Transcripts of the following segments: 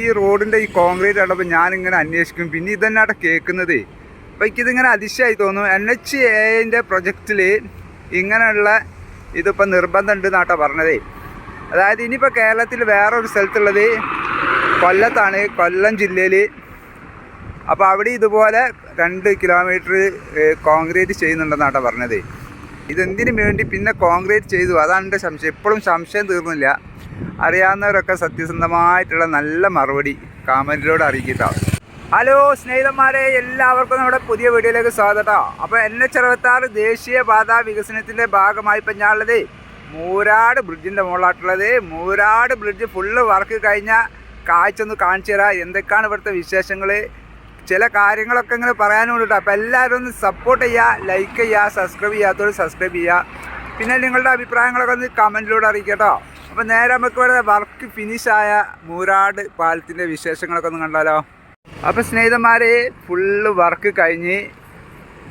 ഈ റോഡിന്റെ ഈ കോൺക്രീറ്റ് കണ്ടപ്പോൾ ഞാനിങ്ങനെ അന്വേഷിക്കും. പിന്നെ ഇതന്നെ അവിടെ കേൾക്കുന്നത്. അപ്പോൾ എനിക്കിതിങ്ങനെ അതിശയമായി തോന്നുന്നു. എൻ എച്ച് എന്റെ പ്രൊജക്റ്റിൽ ഇങ്ങനെയുള്ള ഇതിപ്പോൾ നിർബന്ധമുണ്ട് എന്നാട്ടോ പറഞ്ഞതേ. അതായത് ഇനിയിപ്പോൾ കേരളത്തിൽ വേറെ ഒരു സ്ഥലത്തുള്ളത് കൊല്ലത്താണ് കൊല്ലം ജില്ലയിൽ അപ്പോൾ അവിടെ ഇതുപോലെ രണ്ട് കിലോമീറ്റർ കോൺക്രീറ്റ് ചെയ്യുന്നുണ്ടെന്നാട്ടോ പറഞ്ഞത്. ഇതെന്തിനു വേണ്ടി പിന്നെ കോൺക്രീറ്റ് ചെയ്തു? അതാണ് എന്റെ സംശയം. എപ്പോഴും സംശയം തീർന്നില്ല. അറിയാവുന്നവരൊക്കെ സത്യസന്ധമായിട്ടുള്ള നല്ല മറുപടി കാമന്റിലൂടെ അറിയിക്കട്ടോ. ഹലോ സ്നേഹിതന്മാരെ എല്ലാവർക്കും നമ്മുടെ പുതിയ വീഡിയോയിലേക്ക് സ്വാഗതം. അപ്പോൾ എൻ എച്ച് അറുപത്താറ് ദേശീയപാത വികസനത്തിന്റെ ഭാഗമായി ഇപ്പം ഞാനുള്ളത് മൂരാട് ബ്രിഡ്ജിന്റെ മുകളിലായിട്ടുള്ളത്. മൂരാട് ബ്രിഡ്ജ് ഫുള്ള് വർക്ക് കഴിഞ്ഞ കാഴ്ച ഒന്ന് കാണിച്ചു തരാം. എന്തൊക്കെയാണ് ഇവിടുത്തെ വിശേഷങ്ങൾ ചില കാര്യങ്ങളൊക്കെ ഇങ്ങനെ പറയാനുണ്ട് അപ്പോൾ എല്ലാവരും ഒന്ന് സപ്പോർട്ട് ചെയ്യുക ലൈക്ക് ചെയ്യുക സബ്സ്ക്രൈബ് ചെയ്യാത്തവർ സബ്സ്ക്രൈബ് ചെയ്യുക. പിന്നെ നിങ്ങളുടെ അഭിപ്രായങ്ങളൊക്കെ ഒന്ന് കമന്റിലൂടെ അറിയിക്കട്ടോ കേട്ടോ. അപ്പോൾ നേരെ നമുക്ക് ഇവിടെ വർക്ക് ഫിനിഷായ മൂരാട് പാലത്തിന്റെ വിശേഷങ്ങളൊക്കെ ഒന്ന് കണ്ടാലോ. അപ്പോൾ സ്നേഹിതന്മാരെ ഫുള്ള് വർക്ക് കഴിഞ്ഞ്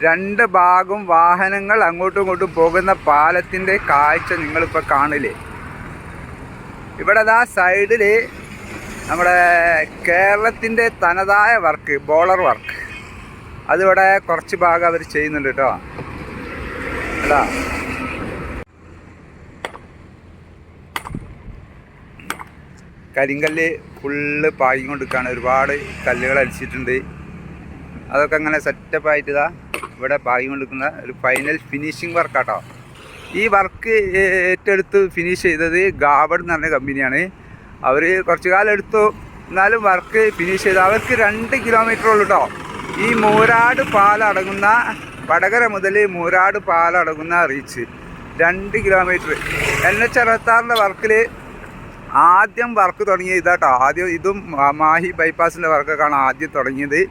രണ്ട് ഭാഗം വാഹനങ്ങൾ അങ്ങോട്ടും ഇങ്ങോട്ടും പോകുന്ന പാലത്തിന്റെ കാഴ്ച നിങ്ങളിപ്പോൾ കാണില്ലേ? ഇവിടെ ദാ സൈഡിൽ നമ്മുടെ കേരളത്തിന്റെ തനതായ വർക്ക് ബോളർ വർക്ക് അതിവിടെ കുറച്ച് ഭാഗം അവർ ചെയ്യുന്നുണ്ട് കേട്ടോ. അല്ല കരിങ്കല്ല് ഫുള്ള് പായും കൊണ്ടിരിക്കുകയാണ് ഒരുപാട് കല്ലുകൾ അടിച്ചിട്ടുണ്ട്. അതൊക്കെ അങ്ങനെ സെറ്റപ്പ് ആയിട്ട് ഇവിടെ പായി കൊണ്ടിരിക്കുന്ന ഒരു ഫൈനൽ ഫിനിഷിംഗ് വർക്കാട്ടോ ഈ വർക്ക് ഏറ്റെടുത്ത് ഫിനിഷ് ചെയ്തത് ഗാവഡ് എന്ന് പറഞ്ഞ കമ്പനിയാണ് അവർ കുറച്ച് കാലം എടുത്തു. എന്നാലും വർക്ക് ഫിനിഷ് ചെയ്തു. അവർക്ക് രണ്ട് കിലോമീറ്റർ ഉള്ളൂ കേട്ടോ ഈ മൂരാട് പാലടങ്ങുന്ന വടകര മുതൽ മൂരാട് പാലടങ്ങുന്ന റീച്ച് രണ്ട് കിലോമീറ്റർ എൻ എച്ച് അറുപത്താറിന്റെ വർക്കിൽ ആദ്യം വർക്ക് തുടങ്ങിയത് ഇതാട്ടോ. ആദ്യം ഇതും മാഹി ബൈപ്പാസിന്റെ വർക്കൊക്കെയാണ് ആദ്യം തുടങ്ങിയത്.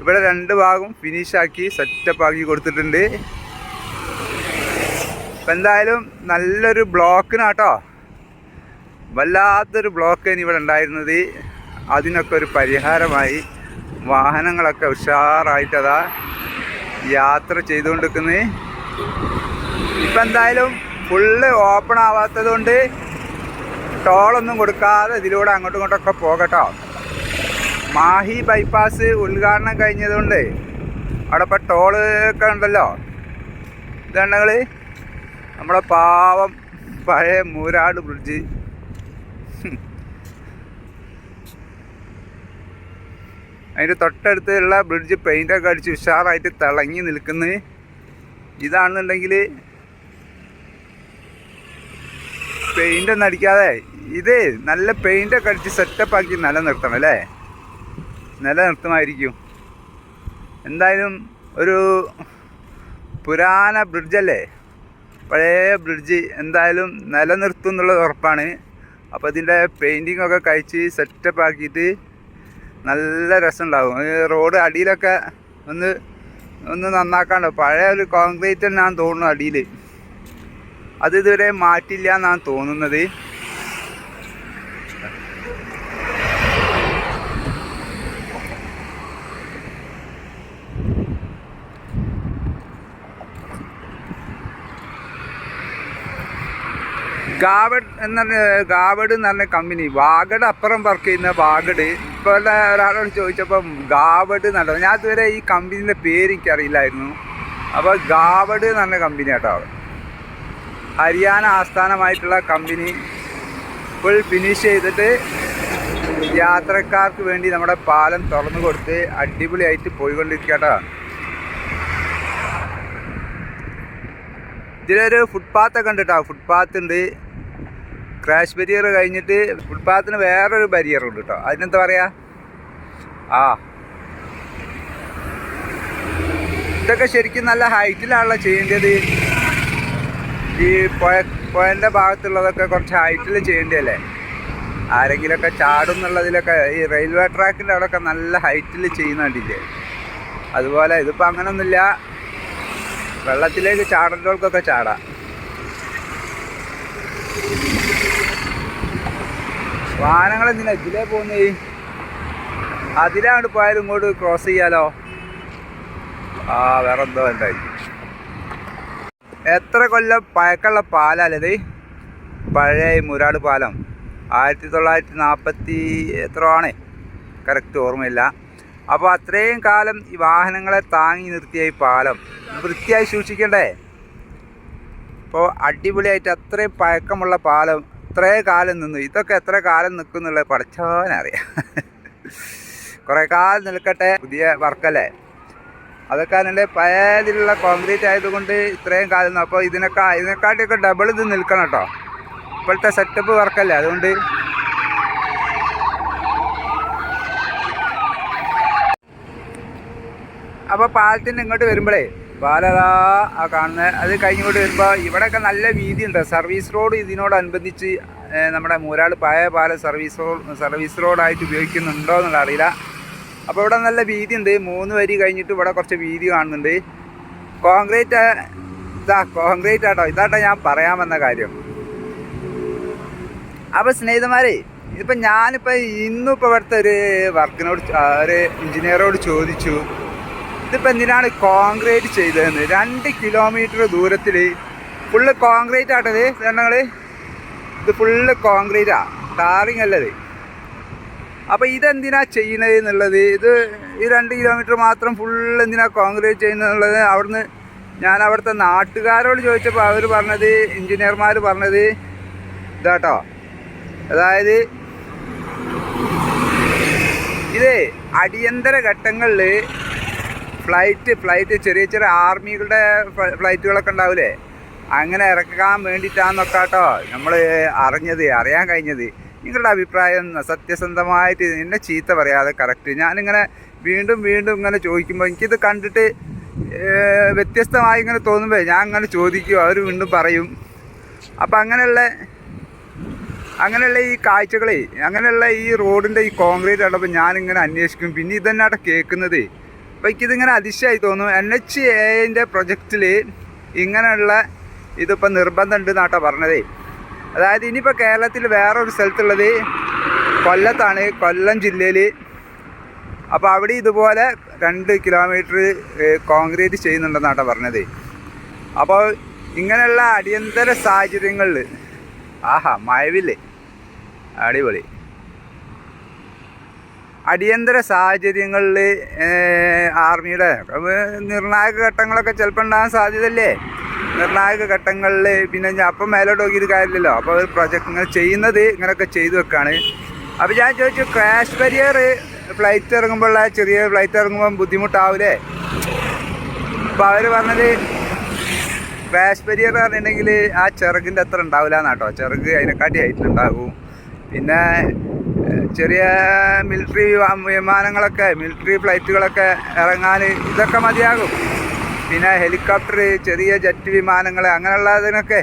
ഇവിടെ രണ്ട് ഭാഗം ഫിനിഷാക്കി സെറ്റപ്പ് ആക്കി കൊടുത്തിട്ടുണ്ട്. എന്തായാലും നല്ലൊരു ബ്ലോക്കിനാട്ടോ വല്ലാത്തൊരു ബ്ലോക്ക് ഇനി ഇവിടെ ഉണ്ടായിരുന്നത്. അതിനൊക്കെ ഒരു പരിഹാരമായി വാഹനങ്ങളൊക്കെ ഉഷാറായിട്ടതാ യാത്ര ചെയ്തുകൊണ്ടിരിക്കുന്നത് ഇപ്പം എന്തായാലും ഫുള്ള് ഓപ്പൺ ആവാത്തത് കൊണ്ട് ടോളൊന്നും കൊടുക്കാതെ ഇതിലൂടെ അങ്ങോട്ടും ഇങ്ങോട്ടൊക്കെ പോകട്ടോ. മാഹി ബൈപ്പാസ് ഉദ്ഘാടനം കഴിഞ്ഞതുകൊണ്ട് അവിടെ ഇപ്പം ടോൾ ഒക്കെ ഉണ്ടല്ലോ. ഇതുണ്ടെങ്കിൽ നമ്മുടെ പാവം പഴയ മൂരാട് ബ്രിഡ്ജ് അതിന്റെ തൊട്ടടുത്തുള്ള ബ്രിഡ്ജ് പെയിന്റൊക്കെ അടിച്ച് ഉഷാറായിട്ട് തിളങ്ങി നിൽക്കുന്നത് ഇതാണെന്നുണ്ടെങ്കിൽ പെയിന്റൊന്നും അടിക്കാതെ ഇത് നല്ല പെയിന്റൊക്കെ അടിച്ച് സെറ്റപ്പ് ആക്കി നിലനിർത്തണം അല്ലേ? നിലനിർത്തുമായിരിക്കും. എന്തായാലും ഒരു പുരാന ബ്രിഡ്ജല്ലേ പഴയ ബ്രിഡ്ജ് എന്തായാലും നിലനിർത്തും എന്നുള്ളത് ഉറപ്പാണ്. അപ്പോൾ ഇതിന്റെ പെയിന്റിംഗ് ഒക്കെ കഴിച്ച് സെറ്റപ്പ് ആക്കിയിട്ട് നല്ല രസമുണ്ടാകും റോഡ് അടിയിലൊക്കെ ഒന്ന് ഒന്ന് നന്നാക്കാണ്ട് പഴയ ഒരു കോൺക്രീറ്റ് തന്നെയാണ് തോന്നുന്നു അടിയിൽ അത് ഇതുവരെ മാറ്റില്ല എന്നാണ് തോന്നുന്നത്. ഗാവഡ് എന്ന് പറഞ്ഞ ഗാവഡ് എന്ന് പറഞ്ഞ കമ്പനി വാഗഡ് അപ്പുറം വർക്ക് ചെയ്യുന്ന വാഗഡ് ഇപ്പോൾ ഒരാളോട് ചോദിച്ചപ്പം ഗാവഡ് എന്നല്ല ഞാൻ ഇതുവരെ ഈ കമ്പനീന്റെ പേര് എനിക്കറിയില്ലായിരുന്നു. അപ്പോൾ ഗാവഡ് എന്ന് പറഞ്ഞ കമ്പനി കേട്ടോ ഹരിയാന ആസ്ഥാനമായിട്ടുള്ള കമ്പനി ഫുൾ ഫിനിഷ് ചെയ്തിട്ട് യാത്രക്കാർക്ക് വേണ്ടി നമ്മുടെ പാലം തുറന്നു കൊടുത്ത് അടിപൊളിയായിട്ട് പോയിക്കൊണ്ടിരിക്കട്ടോ ഇതിലൊരു ഫുട്പാത്തൊക്കെ ഉണ്ട് കേട്ടോ ഫുട്പാത്ത് ഉണ്ട്. ക്രാഷ് ബരിയർ കഴിഞ്ഞിട്ട് ഫുട്പാത്തിന് വേറൊരു ബരിയർ ഉണ്ട് കേട്ടോ അതിനെന്താ പറയാ? ആ. ഇതൊക്കെ ശരിക്കും നല്ല ഹൈറ്റിലാണല്ലോ ചെയ്യേണ്ടത്. ഈ പുഴ പുഴന്റെ ഭാഗത്തുള്ളതൊക്കെ കുറച്ച് ഹൈറ്റിൽ ചെയ്യേണ്ടതല്ലേ? ആരെങ്കിലുമൊക്കെ ചാടും എന്നുള്ളതിലൊക്കെ ഈ റെയിൽവേ ട്രാക്കിന്റെ അവിടെയൊക്കെ നല്ല ഹൈറ്റിൽ ചെയ്യുന്ന കണ്ടില്ലേ? അതുപോലെ ഇതിപ്പോൾ അങ്ങനൊന്നുമില്ല. വെള്ളത്തിലേക്ക് ചാടേണ്ടവർക്കൊക്കെ ചാടാം. വാഹനങ്ങൾ എന്തിനാ ഇതിലേ പോകുന്നേ. അതിലാണ്ട് പോയാലും ഇങ്ങോട്ട് ക്രോസ് ചെയ്യാലോ? ആ വേറെ എന്തോ എന്തായിരിക്കും എത്ര കൊല്ലം പഴക്കമുള്ള പാലല്ലേ പഴയ മുരാട് പാലം. ആയിരത്തി തൊള്ളായിരത്തി നാൽപ്പത്തി എത്ര ആണ്. കറക്റ്റ് ഓർമ്മയില്ല. അപ്പോൾ അത്രയും കാലം ഈ വാഹനങ്ങളെ താങ്ങി നിർത്തിയ ഈ പാലം. വൃത്തിയായി സൂക്ഷിക്കണ്ടേ? അപ്പോൾ അടിപൊളിയായിട്ട് അത്രയും പഴക്കമുള്ള പാലം ഇത്രയും കാലം നിന്നു? ഇതൊക്കെ എത്ര കാലം നിൽക്കുന്നുള്ള പഠിച്ചവനറിയാം കുറേ കാലം നിൽക്കട്ടെ പുതിയ വർക്കല്ലേ? അതൊക്കെ അതിന്റെ പഴയതിലുള്ള കോൺക്രീറ്റ് ആയതുകൊണ്ട് ഇത്രയും കാലം. അപ്പോൾ ഇതിനൊക്കെ ഇതിനെക്കാട്ടിയൊക്കെ ഡബിൾ ഇത് നിൽക്കണം കേട്ടോ. ഇപ്പോഴത്തെ സെറ്റപ്പ് വർക്കല്ലേ? അതുകൊണ്ട് അപ്പോൾ പാലത്തിന്റെ ഇങ്ങോട്ട് വരുമ്പോഴേ പാലതാ ആ കാണുന്നത് അത് കഴിഞ്ഞുകൊണ്ട് വരുമ്പോൾ ഇവിടെയൊക്കെ നല്ല വീതിയുണ്ട്. സർവീസ് റോഡ് ഇതിനോടനുബന്ധിച്ച് നമ്മുടെ മൂരാൾ പായ പാല സർവീസ് റോഡ് സർവീസ് റോഡായിട്ട് ഉപയോഗിക്കുന്നുണ്ടോ എന്നുള്ള അറിയില്ല. അപ്പോൾ ഇവിടെ നല്ല വീതിയുണ്ട്. മൂന്ന് വരി കഴിഞ്ഞിട്ട് ഇവിടെ കുറച്ച് വീതി കാണുന്നുണ്ട്. കോൺക്രീറ്റ് ഇതാ കോൺക്രീറ്റ് ആട്ടോ ഇതാട്ടോ ഞാൻ പറയാൻ വന്ന കാര്യം. അപ്പോൾ സ്നേഹിതന്മാരെ ഇപ്പം ഞാനിപ്പോൾ ഇന്നിപ്പോൾ ഇവിടുത്തെ ഒരു വർക്കിനോട് ഒരു എഞ്ചിനീയറോട് ചോദിച്ചു. ഇതിപ്പോൾ എന്തിനാണ് കോൺക്രീറ്റ് ചെയ്തതെന്ന്? രണ്ട് കിലോമീറ്റർ ദൂരത്തിൽ ഫുള്ള് കോൺക്രീറ്റ് ആട്ടത്. ഞങ്ങൾ ഇത് ഫുള്ള് കോൺക്രീറ്റാണ് ടാറിങ് അല്ലത്. അപ്പോൾ ഇതെന്തിനാ ചെയ്യുന്നത് എന്നുള്ളത്? ഇത് ഈ രണ്ട് കിലോമീറ്റർ മാത്രം ഫുള്ള് എന്തിനാ കോൺക്രീറ്റ് ചെയ്യുന്നത് എന്നുള്ളത് അവിടുന്ന് ഞാൻ അവിടുത്തെ നാട്ടുകാരോട് ചോദിച്ചപ്പോൾ അവർ പറഞ്ഞത് എഞ്ചിനീയർമാർ പറഞ്ഞത് ഇതാട്ടോ. അതായത് ഇത് അടിയന്തര ഘട്ടങ്ങളിൽ ഫ്ലൈറ്റ് ഫ്ലൈറ്റ് ചെറിയ ചെറിയ ആർമികളുടെ ഫ്ല- ഫ്ലൈറ്റുകളൊക്കെ ഉണ്ടാവില്ലേ അങ്ങനെ ഇറക്കാൻ വേണ്ടിയിട്ടാന്നൊക്കെ കേട്ടോ നമ്മൾ അറിഞ്ഞത് അറിയാൻ കഴിഞ്ഞത്. നിങ്ങളുടെ അഭിപ്രായം സത്യസന്ധമായിട്ട് എന്നെ ചീത്ത പറയാതെ കറക്റ്റ്. ഞാനിങ്ങനെ വീണ്ടും വീണ്ടും ഇങ്ങനെ ചോദിക്കുമ്പോൾ എനിക്കിത് കണ്ടിട്ട് വ്യത്യസ്തമായി ഇങ്ങനെ തോന്നുമ്പോൾ ഞാൻ ഇങ്ങനെ ചോദിക്കും അവർ വീണ്ടും പറയും. അപ്പം അങ്ങനെയുള്ള അങ്ങനെയുള്ള ഈ കാഴ്ചകളെ അങ്ങനെയുള്ള ഈ റോഡിന്റെ ഈ കോൺക്രീറ്റ് കണ്ടപ്പോൾ ഞാനിങ്ങനെ അന്വേഷിക്കും. പിന്നെ ഇതന്നെയാണ് കേൾക്കുന്നത്? അപ്പോൾ എനിക്കിതിങ്ങനെ അതിശയമായി തോന്നും എൻ എച്ച് എന്റെ പ്രൊജക്റ്റിൽ ഇങ്ങനെയുള്ള ഇതിപ്പോൾ നിർബന്ധമുണ്ട് എന്നാട്ടോ പറഞ്ഞതേ. അതായത് ഇനിയിപ്പോൾ കേരളത്തിൽ വേറൊരു സ്ഥലത്തുള്ളത് കൊല്ലത്താണ് കൊല്ലം ജില്ലയിൽ അപ്പോൾ അവിടെ ഇതുപോലെ രണ്ട് കിലോമീറ്റർ കോൺക്രീറ്റ് ചെയ്യുന്നുണ്ടെന്നാട്ടോ പറഞ്ഞത്. അപ്പോൾ ഇങ്ങനെയുള്ള അടിയന്തര സാഹചര്യങ്ങളിൽ ആഹാ മഴവില്ലേ അടിപൊളി. അടിയന്തര സാഹചര്യങ്ങളിൽ ആർമിയുടെ നിർണായക ഘട്ടങ്ങളൊക്കെ ചിലപ്പോൾ ഉണ്ടാകാൻ സാധ്യതയല്ലേ? നിർണായക ഘട്ടങ്ങളിൽ പിന്നെ അപ്പം മേലോട്ട് നോക്കിയിട്ട് കാര്യമില്ലല്ലോ. അപ്പോൾ ഒരു പ്രൊജക്ട് ഇങ്ങനെ ചെയ്യുന്നത് ഇങ്ങനെയൊക്കെ ചെയ്തു വെക്കാണ്. അപ്പോൾ ഞാൻ ചോദിച്ചു ക്രാഷ് ബരിയർ ഫ്ലൈറ്റ് ഇറങ്ങുമ്പോഴുള്ള ചെറിയ ഫ്ലൈറ്റ് ഇറങ്ങുമ്പോൾ ബുദ്ധിമുട്ടാവില്ലേ അപ്പോൾ അവർ പറഞ്ഞത് ക്രാഷ് ബരിയർ പറഞ്ഞിട്ടുണ്ടെങ്കിൽ ആ ചിറകിന്റെ അത്ര ഉണ്ടാവില്ല എന്നാട്ടോ ചിറക് അതിനെക്കാട്ടി ഹൈറ്റിലുണ്ടാകും പിന്നെ ചെറിയ മിലിറ്ററി വിമാനങ്ങളൊക്കെ മിലിറ്ററി ഫ്ലൈറ്റുകളൊക്കെ ഇറങ്ങാൻ ഇതൊക്കെ മതിയാകും. പിന്നെ ഹെലികോപ്റ്റർ ചെറിയ ജെറ്റ് വിമാനങ്ങൾ അങ്ങനെയുള്ളതിനൊക്കെ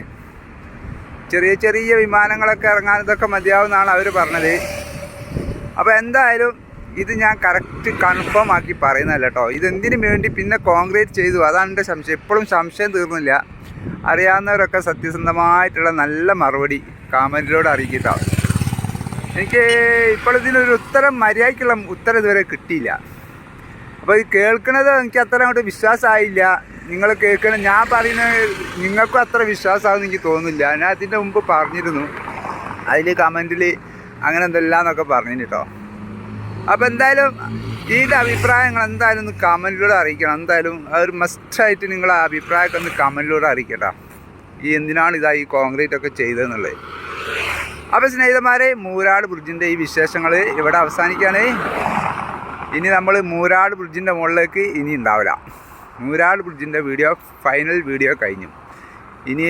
ചെറിയ ചെറിയ വിമാനങ്ങളൊക്കെ ഇറങ്ങാൻ ഇതൊക്കെ മതിയാവുമെന്നാണ് അവർ പറഞ്ഞത്. അപ്പോൾ എന്തായാലും ഇത് ഞാൻ കറക്റ്റ് കൺഫേം ആക്കി പറയുന്നതല്ല കേട്ടോ ഇതെന്തിനു വേണ്ടി പിന്നെ കോൺക്രീറ്റ് ചെയ്തു? അതാണ് എന്റെ സംശയം. ഇപ്പോഴും സംശയം തീർന്നില്ല. അറിയാവുന്നവരൊക്കെ സത്യസന്ധമായിട്ടുള്ള നല്ല മറുപടി കാമന്റിലൂടെ അറിയിക്കട്ടോ. എനിക്ക് ഇപ്പോൾ ഉത്തരം മര്യാദയ്ക്കുള്ള ഉത്തരം ഇതുവരെ കിട്ടിയില്ല. അപ്പോൾ ഇത് കേൾക്കുന്നത് എനിക്ക് അത്ര അങ്ങോട്ട് വിശ്വാസമായില്ല. നിങ്ങൾ കേൾക്കണ ഞാൻ പറയുന്ന നിങ്ങൾക്കും അത്ര വിശ്വാസമാകുമെന്ന് എനിക്ക് തോന്നുന്നില്ല. ഞാൻ അതിന്റെ മുമ്പ് പറഞ്ഞിരുന്നു. അതിൽ കമന്റിൽ അങ്ങനെ എന്തെല്ലാം എന്നൊക്കെ പറഞ്ഞു കേട്ടോ. അപ്പോൾ എന്തായാലും ഇതിന്റെ അഭിപ്രായങ്ങൾ എന്തായാലും ഒന്ന് കമന്റിലൂടെ അറിയിക്കണം. എന്തായാലും അതൊരു മസ്റ്റായിട്ട് നിങ്ങളെ അഭിപ്രായമൊക്കെ ഒന്ന് കമന്റിലൂടെ അറിയിക്കട്ടോ. ഈ എന്തിനാണ് ഇതായി കോൺക്രീറ്റ് ഒക്കെ ചെയ്തതെന്നുള്ളത്? അപ്പോൾ സ്നേഹിതന്മാരെ മൂരാട് ബ്രിഡ്ജിന്റെ ഈ വിശേഷങ്ങൾ ഇവിടെ അവസാനിക്കുകയാണ്. ഇനി നമ്മൾ മൂരാട് ബ്രിഡ്ജിന്റെ മുകളിലേക്ക് ഇനി ഉണ്ടാവില്ല. മൂരാട് ബ്രിഡ്ജിന്റെ വീഡിയോ ഫൈനൽ വീഡിയോ കഴിഞ്ഞു. ഇനി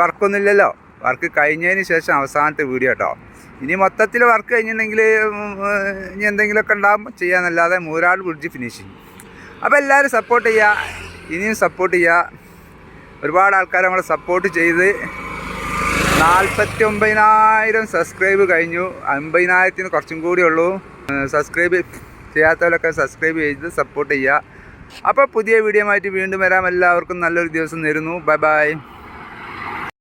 വർക്കൊന്നുമില്ലല്ലോ വർക്ക് കഴിഞ്ഞതിന് ശേഷം അവസാനത്തെ വീഡിയോ കേട്ടോ ഇനി മൊത്തത്തിൽ വർക്ക് കഴിഞ്ഞിട്ടുണ്ടെങ്കിൽ ഇനി എന്തെങ്കിലുമൊക്കെ ഉണ്ടാകുമ്പോൾ ചെയ്യാന്നല്ലാതെ മൂരാട് ബ്രിഡ്ജ് ഫിനിഷിങ് അപ്പോൾ എല്ലാവരും സപ്പോർട്ട് ചെയ്യുക. ഇനിയും സപ്പോർട്ട് ചെയ്യുക. ഒരുപാട് ആൾക്കാർ നമ്മളെ സപ്പോർട്ട് ചെയ്ത് നാൽപ്പത്തി ഒമ്പതിനായിരം സബ്സ്ക്രൈബ് കഴിഞ്ഞു. അമ്പതിനായിരത്തിന് കുറച്ചും കൂടി ഉള്ളൂ. സബ്സ്ക്രൈബ് ചെയ്യാത്തവരൊക്കെ സബ്സ്ക്രൈബ് ചെയ്ത് സപ്പോർട്ട് ചെയ്യുക. അപ്പോൾ പുതിയ വീഡിയോ ആയിട്ട് വീണ്ടും വരാം. എല്ലാവർക്കും നല്ലൊരു ദിവസം നേരുന്നു. Bye bye